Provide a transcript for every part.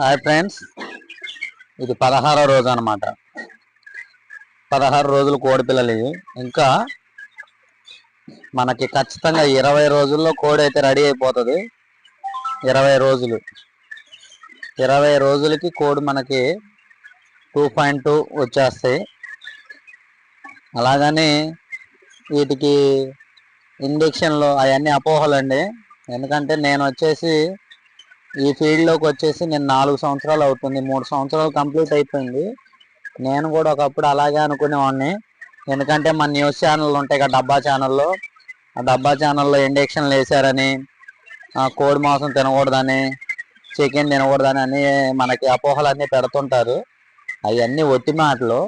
Hi friends. ఇది పదహారో రోజు అనమాట పదహారు రోజులు కోడిపిల్లలు ఇవి. ఇంకా మనకి ఖచ్చితంగా ఇరవై రోజుల్లో కోడి అయితే రెడీ అయిపోతుంది. ఇరవై రోజులు. ఇరవై రోజులకి కోడి మనకి టూ పాయింట్ టూ వచ్చేస్తాయి. అలాగని వీటికి ఇంజక్షన్లు అవన్నీ అపోహలండి. ఎందుకంటే నేను వచ్చేసి ఈ ఫీల్డ్లోకి వచ్చేసి నేను నాలుగు సంవత్సరాలు అవుతుంది. మూడు సంవత్సరాలు కంప్లీట్ అయిపోయింది. నేను కూడా ఒకప్పుడు అలాగే అనుకునేవాడిని. ఎందుకంటే మన న్యూస్ ఛానల్ ఉంటాయి కదా డబ్బా ఛానల్లో ఆ డబ్బా ఛానల్లో ఇండక్షన్లు వేశారని కోడి మాంసం తినకూడదని చికెన్ తినకూడదని అని మనకి అపోహలు అన్నీ పెడుతుంటారు. అవన్నీ ఒట్టి మాటలు.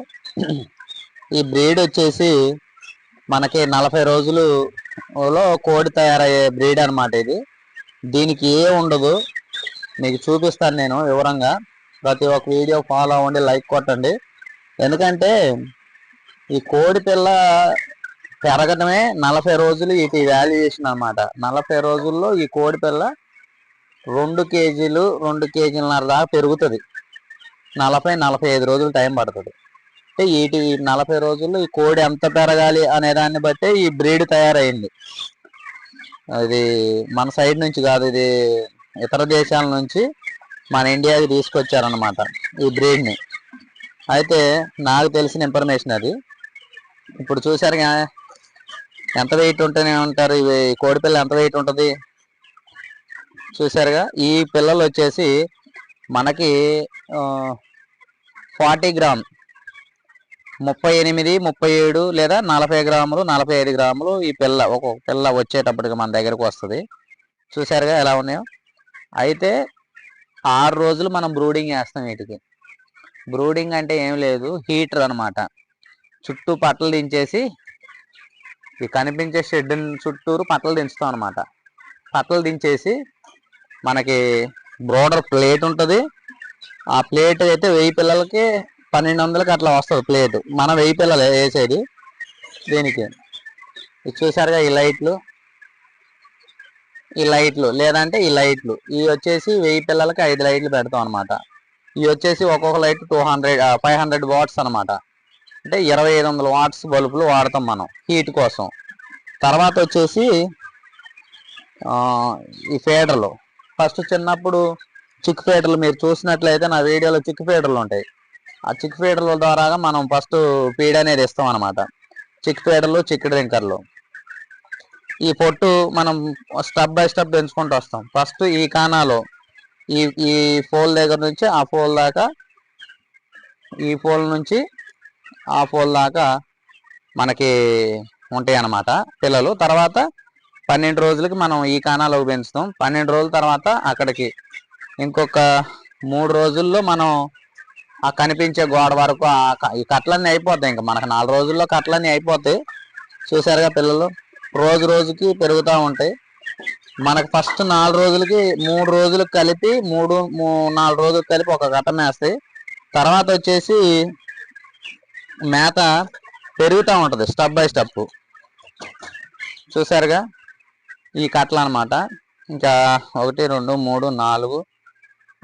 ఈ బ్రీడ్ వచ్చేసి మనకి నలభై రోజులులో కోడి తయారయ్యే బ్రీడ్ అన్నమాట ఇది. దీనికి ఏ ఉండదు. మీకు చూపిస్తాను నేను వివరంగా. ప్రతి ఒక్క వీడియో ఫాలో అవ్వండి లైక్ కొట్టండి. ఎందుకంటే ఈ కోడి పిల్ల పెరగడమే నలభై రోజులు ఇది వాల్యుయేషన్ అన్నమాట. నలభై రోజుల్లో ఈ కోడి పిల్ల రెండు కేజీలు రెండు కేజీలన్నర దాకా పెరుగుతుంది. నలభై నలభై ఐదు రోజులు టైం పడుతుంది. అంటే వీటి నలభై రోజుల్లో ఈ కోడి ఎంత పెరగాలి అనే దాన్ని బట్టే ఈ బ్రీడ్ తయారైంది. అది మన సైడ్ నుంచి కాదు ఇది ఇతర దేశాల నుంచి మన ఇండియాకి తీసుకొచ్చారనమాట ఈ బ్రీడ్ని అయితే నాకు తెలిసిన ఇన్ఫర్మేషన్ అది. ఇప్పుడు చూసారు ఎంత వెయిట్ ఉంటేనే ఉంటారు ఇవి కోడిపిల్ల ఎంత వెయిట్ ఉంటుంది? చూసారుగా ఈ పిల్లలు వచ్చేసి మనకి ఫార్టీ గ్రామ్ ముప్పై ఎనిమిది ముప్పై ఏడు లేదా నలభై గ్రాములు నలభై ఐదు గ్రాములు ఈ పిల్ల ఒక్కొక్క పిల్ల వచ్చేటప్పటికి మన దగ్గరకు వస్తుంది. చూసారుగా ఎలా ఉన్నాయో? అయితే ఆరు రోజులు మనం బ్రూడింగ్ చేస్తాం వీటికి. బ్రూడింగ్ అంటే ఏం లేదు హీటర్ అనమాట చుట్టూ పట్టలు దించేసి ఈ కనిపించే షెడ్ చుట్టూరు పట్టలు దించుతాం అనమాట పట్టలు దించేసి మనకి బ్రోడర్ ప్లేట్ ఉంటుంది. ఆ ప్లేట్ అయితే వెయ్యి పిల్లలకి పన్నెండు వందలకి అట్లా వస్తుంది ప్లేట్. మన వెయ్యి పిల్లలు వేసేది దీనికి. ఇది చూసారుగా ఈ లైట్లు? ఈ లైట్లు లేదంటే ఈ లైట్లు. ఇవి వచ్చేసి వెయ్యి పిల్లలకి ఐదు లైట్లు పెడతాం అనమాట ఇవి వచ్చేసి ఒక్కొక్క light two hundred five hundred watts అనమాట అంటే ఇరవై ఐదు వందల వాట్స్ బల్బులు వాడతాం మనం హీట్ కోసం. తర్వాత వచ్చేసి ఈ ఫీడర్లు. ఫస్ట్ చిన్నప్పుడు చిక్ ఫీడర్లు మీరు చూసినట్లయితే నా వీడియోలో చిక్ ఫీడర్లు ఉంటాయి. ఆ చిక్ ఫీడర్ల ద్వారా మనం ఫస్ట్ ఫీడ్ అనేది ఇస్తాం అనమాట చిక్ ఫీడర్లు చిక్ డ్రింకర్లు. ఈ పొట్టు మనం స్టెప్ బై స్టెప్ పెంచుకుంటూ వస్తాం. ఫస్ట్ ఈ కానాలో ఈ ఈ ఫోల్ దగ్గర నుంచి ఆ ఫోల్ దాకా ఈ ఫోల్ నుంచి ఆ ఫోల్ దాకా మనకి ఉంటాయి అన్నమాట పిల్లలు. తర్వాత పన్నెండు రోజులకి మనం ఈ కానాలు పెంచుతాం. పన్నెండు రోజుల తర్వాత అక్కడికి ఇంకొక మూడు రోజుల్లో మనం ఆ కనిపించే గోడ వరకు ఆ ఈ కట్లన్నీ అయిపోతాయి. ఇంకా మనకు నాలుగు రోజుల్లో కట్లన్నీ అయిపోతాయి. చూసారుగా పిల్లలు? రోజు రోజుకి పెరుగుతూ ఉంటాయి. మనకు ఫస్ట్ నాలుగు రోజులకి మూడు రోజులు కలిపి మూడు మూ- నాలుగు రోజులు కలిపి ఒక గట్ట మేస్తాయి తర్వాత వచ్చేసి మేత పెరుగుతూ ఉంటుంది స్టెప్ బై స్టెప్ చూసారుగా? ఈ కట్టలు అనమాట ఇంకా ఒకటి రెండు మూడు నాలుగు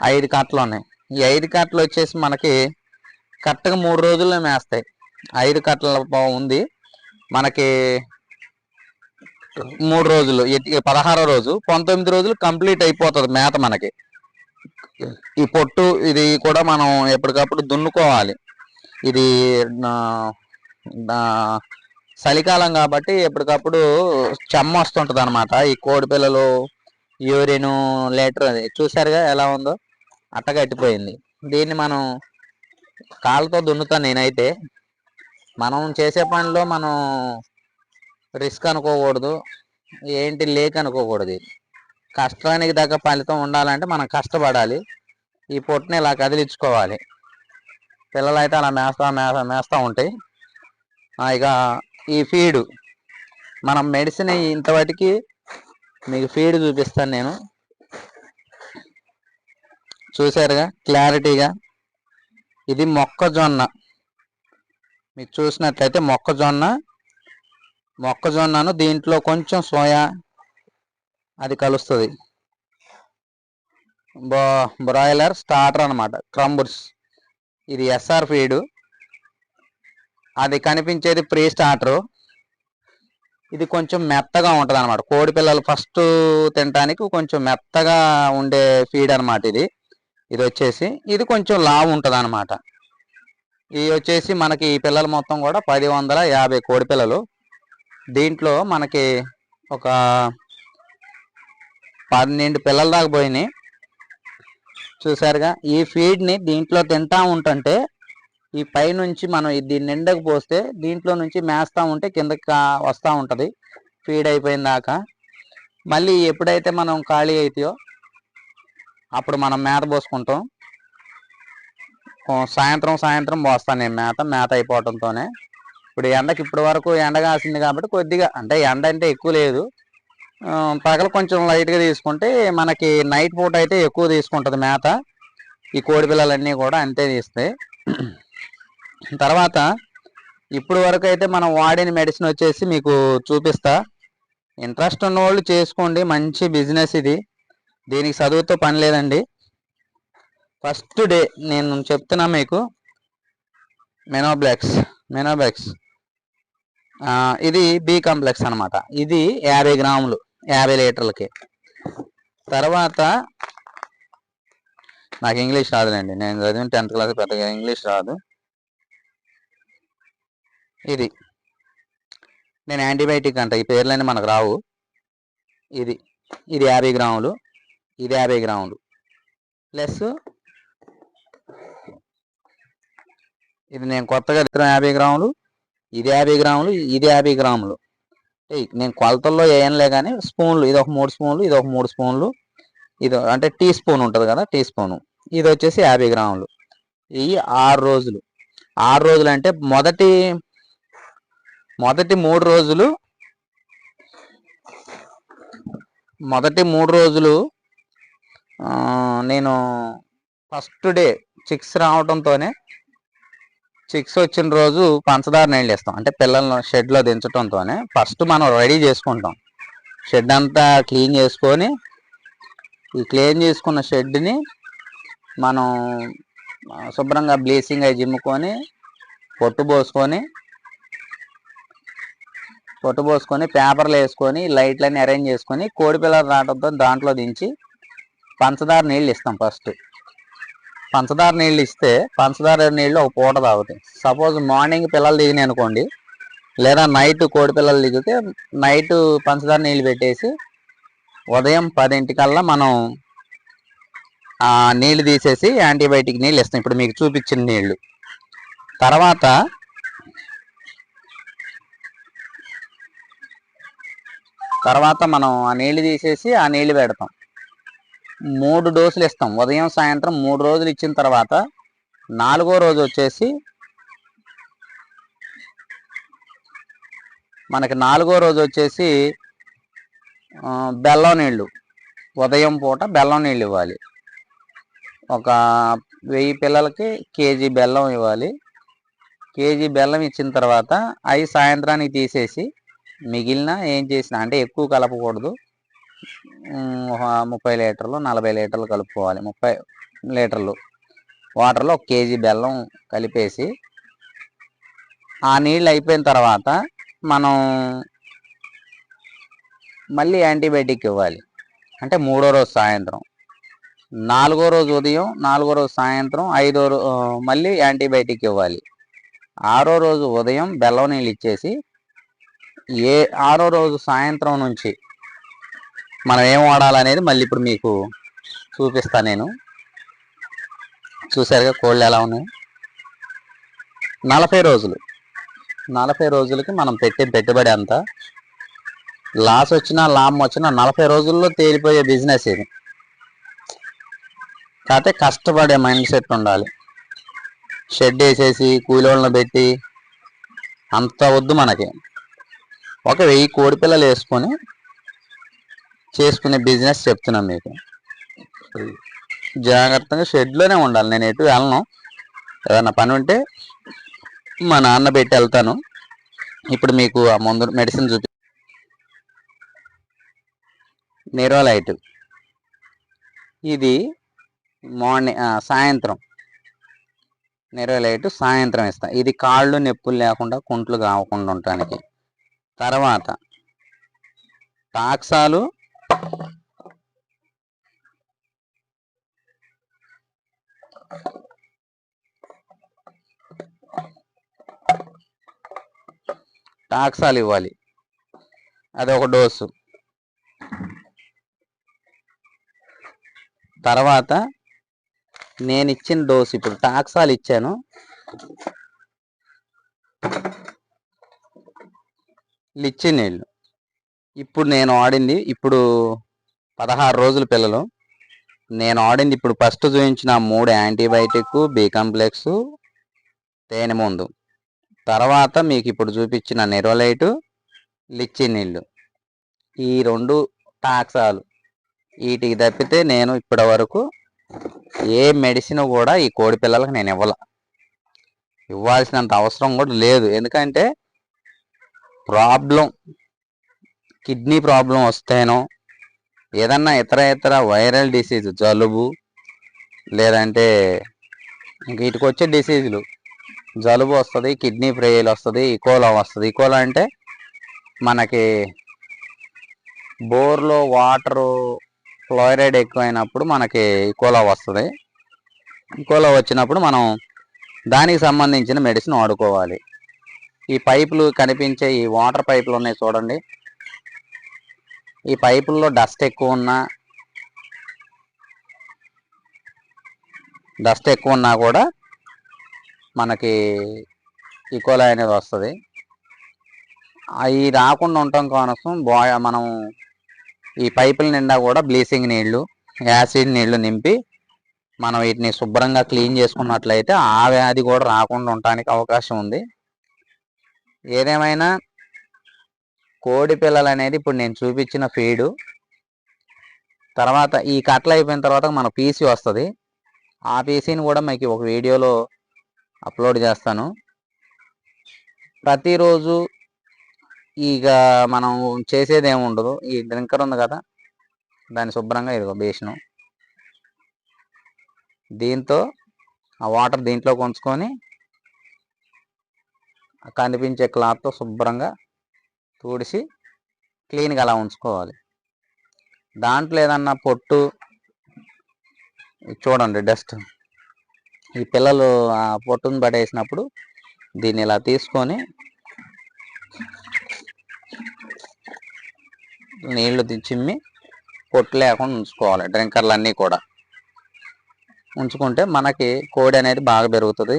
ఐదు కట్టలు ఉన్నాయి. ఈ ఐదు కట్టలు వచ్చేసి మనకి కరెక్ట్గా మూడు రోజుల్లో మేస్తాయి. ఐదు కట్టల ఉంది. మనకి మూడు రోజులు ఎట్టి- పదహారో రోజు పంతొమ్మిది రోజులు కంప్లీట్ అయిపోతుంది మేత మనకి. ఈ పొట్టు ఇది కూడా మనం ఎప్పటికప్పుడు దున్నుకోవాలి. ఇది చలికాలం కాబట్టి ఎప్పటికప్పుడు చెమ్మ వస్తుంటుంది అనమాట ఈ కోడి పిల్లలు యూరిన్ లేటర్ అది చూసారుగా ఎలా ఉందో? అట్టగట్టిపోయింది దీన్ని మనం కాళ్ళతో దున్నుతాను నేనైతే. మనం చేసే పనిలో మనం రిస్క్ అనుకోకూడదు. ఏంటి లేక్ అనుకోకూడదు. ఇది. కష్టానికి తగ్గ ఫలితం ఉండాలంటే మనం కష్టపడాలి. ఈ పొట్టుని ఇలా కదిలించుకోవాలి. పిల్లలు అయితే అలా మేస్తా మేస్తా మేస్తూ ఉంటాయి. ఆ, ఇక ఈ ఫీడు. మనం మెడిసిన్ ఇంతవాటికి మీకు ఫీడ్ చూపిస్తాను నేను. చూసారుగా క్లారిటీగా? ఇది మొక్కజొన్న. మీకు చూసినట్లయితే మొక్కజొన్న మొక్కజొన్నను దీంట్లో కొంచెం సోయా అది కలుస్తుంది. బ్రాయిలర్ స్టార్టర్ అనమాట క్రంబుర్స్. ఇది ఎస్ఆర్ ఫీడు. అది కనిపించేది ప్రీ స్టార్టరు. ఇది కొంచెం మెత్తగా ఉంటుంది అనమాట కోడి పిల్లలు ఫస్ట్ తినడానికి కొంచెం మెత్తగా ఉండే ఫీడ్ అనమాట ఇది. ఇది వచ్చేసి ఇది కొంచెం లావు ఉంటుంది అనమాట ఇది వచ్చేసి మనకి ఈ పిల్లలు మొత్తం కూడా పది వందల యాభై కోడి పిల్లలు. దీంట్లో మనకి ఒక పన్నెండు పిల్లల దాకా పోయినాయి. చూసారుగా ఈ ఫీడ్ని దీంట్లో తింటా ఉంటుంటే ఈ పైనుంచి మనం దీన్ని నిండకు పోస్తే దీంట్లో నుంచి మేస్తా ఉంటే కిందకి వస్తూ ఉంటుంది. ఫీడ్ అయిపోయిన దాకా. మళ్ళీ ఎప్పుడైతే మనం ఖాళీ అవుతాయో అప్పుడు మనం మేత పోసుకుంటాం. సాయంత్రం సాయంత్రం పోస్తాను నేను మేత. మేత అయిపోవడంతోనే ఇప్పుడు ఎండకి ఇప్పటి వరకు ఎండ కాసింది కాబట్టి కొద్దిగా అంటే ఎండ అంటే ఎక్కువ లేదు. పగలు కొంచెం లైట్గా తీసుకుంటే మనకి నైట్ పూట అయితే ఎక్కువ తీసుకుంటుంది మేత. ఈ కోడి పిల్లలన్నీ కూడా అంతే తీస్తాయి తర్వాత ఇప్పుడు వరకు అయితే మనం వాడిన మెడిసిన్ వచ్చేసి మీకు చూపిస్తా. ఇంట్రెస్ట్ ఉన్నవాళ్ళు చేసుకోండి మంచి బిజినెస్ ఇది. దీనికి చదువుతో పని లేదండి. ఫస్ట్ డే నేను చెప్తున్నా మీకు మెనోబ్లాక్స్ మెనోబ్లాక్స్. ఇది బి కాంప్లెక్స్ అన్నమాట. ఇది యాభై గ్రాములు యాభై లీటర్లకి. తర్వాత నాకు ఇంగ్లీష్ రాదులేండి. నేను చదివిన టెన్త్ క్లాస్ పెద్దగా ఇంగ్లీష్ రాదు. ఇది. నేను యాంటీబయాటిక్ అంట ఈ పేర్లన్నీ మనకు రావు. ఇది. ఇది యాభై గ్రాములు ఇది యాభై గ్రాములు. ప్లస్ ఇది నేను కొత్తగా ఇతరం యాభై గ్రాములు ఇది యాభై గ్రాములు ఇది యాభై గ్రాములు. ఏయ్, నేను కొలతల్లో వేయనులే కానీ స్పూన్లు ఇది ఒక మూడు స్పూన్లు ఇది ఒక మూడు స్పూన్లు ఇది అంటే టీ స్పూన్ ఉంటుంది కదా టీ స్పూను. ఇది వచ్చేసి యాభై గ్రాములు. ఇవి ఆరు రోజులు. ఆరు రోజులు అంటే మొదటి మొదటి మూడు రోజులు మొదటి మూడు రోజులు నేను ఫస్ట్ డే చిక్స్ రావడంతోనే చిక్స్ వచ్చిన రోజు పంచదార నీళ్ళు ఇస్తాం అంటే పిల్లలను షెడ్లో దించడంతోనే ఫస్ట్ మనం రెడీ చేసుకుంటాం. షెడ్ అంతా క్లీన్ చేసుకొని ఈ క్లీన్ చేసుకున్న షెడ్ని మనం శుభ్రంగా బ్లీచింగ్ అవి జిమ్ముకొని పొట్టు పోసుకొని పొట్టు పోసుకొని పేపర్లు వేసుకొని లైట్లన్నీ అరేంజ్ చేసుకొని కోడి పిల్లలు రావడంతో దాంట్లో దించి పంచదార నీళ్ళు ఇస్తాం ఫస్ట్ పంచదార నీళ్ళు ఇస్తే పంచదార నీళ్ళు ఒక పూట తాగుతాయి. సపోజ్ మార్నింగ్ పిల్లలు దిగినాయి అనుకోండి లేదా నైట్ కోడి పిల్లలు దిగితే నైట్ పంచదార నీళ్ళు పెట్టేసి ఉదయం పదింటికల్లా మనం ఆ నీళ్ళు తీసేసి యాంటీబయాటిక్ నీళ్ళు ఇస్తాం ఇప్పుడు మీకు చూపించిన నీళ్ళు. తర్వాత తర్వాత మనం ఆ నీళ్ళు తీసేసి ఆ నీళ్ళు పెడతాం. మూడు డోసులు ఇస్తాం. ఉదయం సాయంత్రం మూడు రోజులు ఇచ్చిన తర్వాత నాలుగో రోజు వచ్చేసి మనకి నాలుగో రోజు వచ్చేసి బెల్లం నీళ్ళు. ఉదయం పూట బెల్లం నీళ్ళు ఇవ్వాలి. ఒక వెయ్యి పిల్లలకి కేజీ బెల్లం ఇవ్వాలి. కేజీ బెల్లం ఇచ్చిన తర్వాత అవి సాయంత్రానికి తీసేసి మిగిలిన ఏం చేసినా అంటే ఎక్కువ కలపకూడదు. ముప్పై లీటర్లు నలభై లీటర్లు కలుపుకోవాలి. ముప్పై లీటర్లు వాటర్లో ఒక కేజీ బెల్లం కలిపేసి ఆ నీళ్ళు అయిపోయిన తర్వాత మనం మళ్ళీ యాంటీబయాటిక్ ఇవ్వాలి. అంటే మూడో రోజు సాయంత్రం. నాలుగో రోజు ఉదయం నాలుగో రోజు సాయంత్రం ఐదో మళ్ళీ యాంటీబయాటిక్ ఇవ్వాలి. ఆరో రోజు ఉదయం బెల్లం నీళ్ళు ఇచ్చేసి ఏ ఆరో రోజు సాయంత్రం నుంచి మనం ఏం వాడాలనేది మళ్ళీ ఇప్పుడు మీకు చూపిస్తా నేను. చూసారుగా కోళ్ళు ఎలా ఉన్నాయి? నలభై రోజులు. నలభై రోజులకి మనం పెట్టే పెట్టుబడి అంతా. లాస్ వచ్చినా లాభం వచ్చినా నలభై రోజుల్లో తేలిపోయే బిజినెస్ ఇది. కాకపోతే కష్టపడే మైండ్ సెట్ ఉండాలి. షెడ్ వేసేసి కూలోళ్ళని పెట్టి అంత వద్దు మనకి. ఒక వెయ్యి కోడి పిల్లలు వేసుకొని చేసుకునే బిజినెస్ చెప్తున్నాను మీకు. జాగ్రత్తగా షెడ్లోనే ఉండాలి. నేను ఎటు వెళ్ళను. ఏదైనా పని ఉంటే మా నాన్న పెట్టి వెళ్తాను. ఇప్పుడు మీకు ఆ ముందు మెడిసిన్ చూపి నెరోలైట్. ఇది మార్నింగ్ సాయంత్రం. నెరవ లైట్ సాయంత్రం ఇస్తా. ఇది కాళ్ళు నొప్పులు లేకుండా కుంట్లు కావకుండా ఉండటానికి. తర్వాత టాక్సాలు టాక్సాలు ఇవ్వాలి. అదొక డోసు. తర్వాత నేను ఇచ్చిన డోసు ఇప్పుడు టాక్సాలు ఇచ్చాను. లిచ్చి నీళ్ళు. ఇప్పుడు నేను ఆడింది ఇప్పుడు పదహారు రోజుల పిల్లలు. నేను ఆడింది ఇప్పుడు ఫస్ట్ చూపించిన మూడు యాంటీబయాటిక్ బి కాంప్లెక్స్ తేనె ముందు. తర్వాత మీకు ఇప్పుడు చూపించిన నెరోలైటు లిచ్చి నీళ్ళు. ఈ రెండు టాక్సాలు. వీటికి తప్పితే నేను ఇప్పటి వరకు ఏ మెడిసిన్ కూడా ఈ కోడి పిల్లలకు నేను ఇవ్వాల. ఇవ్వాల్సినంత అవసరం కూడా లేదు. ఎందుకంటే ప్రాబ్లం కిడ్నీ ప్రాబ్లం వస్తేనో ఏదన్నా ఇతర ఇతర వైరల్ డిసీజ్ జలుబు లేదంటే ఇంక వీటికి వచ్చే డిసీజులు. జలుబు వస్తుంది కిడ్నీ ఫ్రెయిల్ వస్తుంది ఇకోలా వస్తుంది. ఇకోలా అంటే మనకి బోర్లో వాటరు ఫ్లోరైడ్ ఎక్కువైనప్పుడు మనకి ఇకోలా వస్తుంది. ఇకోలా వచ్చినప్పుడు మనం దానికి సంబంధించిన మెడిసిన్ వాడుకోవాలి. ఈ పైపులు కనిపించే ఈ వాటర్ పైపులు ఉన్నాయి చూడండి. ఈ పైపుల్లో డస్ట్ ఎక్కువ ఉన్నా డస్ట్ ఎక్కువ ఉన్నా కూడా మనకి ఈకోలా అనేది వస్తుంది. అవి రాకుండా ఉండటం కోసం బా మనం ఈ పైపుల నిండా కూడా బ్లీచింగ్ నీళ్ళు యాసిడ్ నీళ్ళు నింపి మనం వీటిని శుభ్రంగా క్లీన్ చేసుకున్నట్లయితే ఆ వ్యాధి కూడా రాకుండా ఉండటానికి అవకాశం ఉంది. ఏదేమైనా కోడి పిల్లలు అనేది ఇప్పుడు నేను చూపించిన ఫీడు తర్వాత ఈ కట్ల అయిపోయిన తర్వాత మన పీసీ వస్తుంది. ఆ పీసీని కూడా మీకు ఒక వీడియోలో అప్లోడ్ చేస్తాను. ప్రతిరోజు ఇక మనం చేసేది ఏమి ఉండదు. ఈ డ్రింకర్ ఉంది కదా దాన్ని శుభ్రంగా ఇదిగో బేషను దీంతో ఆ వాటర్ దీంట్లో ఉంచుకొని కనిపించే క్లాత్తో శుభ్రంగా తుడిచి క్లీన్గా అలా ఉంచుకోవాలి. దాంట్లో ఏదన్నా పొట్టు చూడండి డస్ట్ ఈ పిల్లలు ఆ పొట్టును పడేసినప్పుడు దీన్ని ఇలా తీసుకొని నీళ్ళు చిమ్మి పొట్టు లేకుండా ఉంచుకోవాలి డ్రింకర్లు అన్నీ కూడా. ఉంచుకుంటే మనకి కోడి అనేది బాగా పెరుగుతుంది.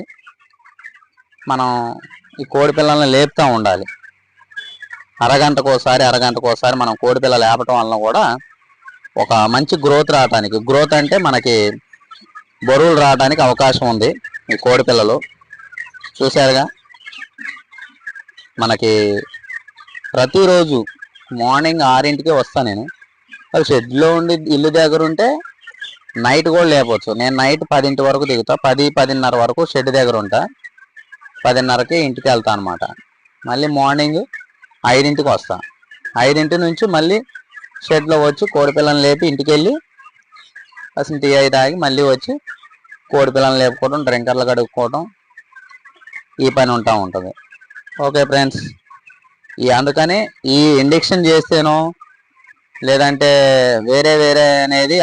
మనం ఈ కోడి పిల్లల్ని లేపుతూ ఉండాలి. అరగంటకు ఒకసారి అరగంటకు ఒకసారి మనం కోడి లేపటం వలన కూడా ఒక మంచి గ్రోత్ రావడానికి గ్రోత్ అంటే మనకి బరువులు రావడానికి అవకాశం ఉంది ఈ కోడి పిల్లలు చూశారుగా? మనకి ప్రతిరోజు మార్నింగ్ ఆరింటికి వస్తాను నేను. అది షెడ్లో ఉండి ఇల్లు దగ్గర ఉంటే నైట్ కూడా లేపవచ్చు నేను నైట్ పదింటి వరకు దిగుతా. పది పదిన్నర వరకు షెడ్ దగ్గర ఉంటా. పదిన్నరకి ఇంటికి వెళ్తా అనమాట మళ్ళీ మార్నింగ్ ఐదింటికి వస్తా. ఐదింటి నుంచి మళ్ళీ షెడ్లో వచ్చి కోడిపిల్లని లేపి ఇంటికి వెళ్ళి అసలు టీ అయి తాగి మళ్ళీ వచ్చి కోడిపిల్లని లేపుకోవడం డ్రింకర్లు కడుక్కోవడం ఈ పని ఉంటా ఉంటుంది. Okay friends. ఈ అందుకని ఈ ఇండక్షన్ చేస్తేనో లేదంటే వేరే వేరే అనేది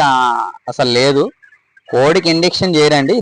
అసలు లేదు. కోడికి ఇండక్షన్ చేయరండి.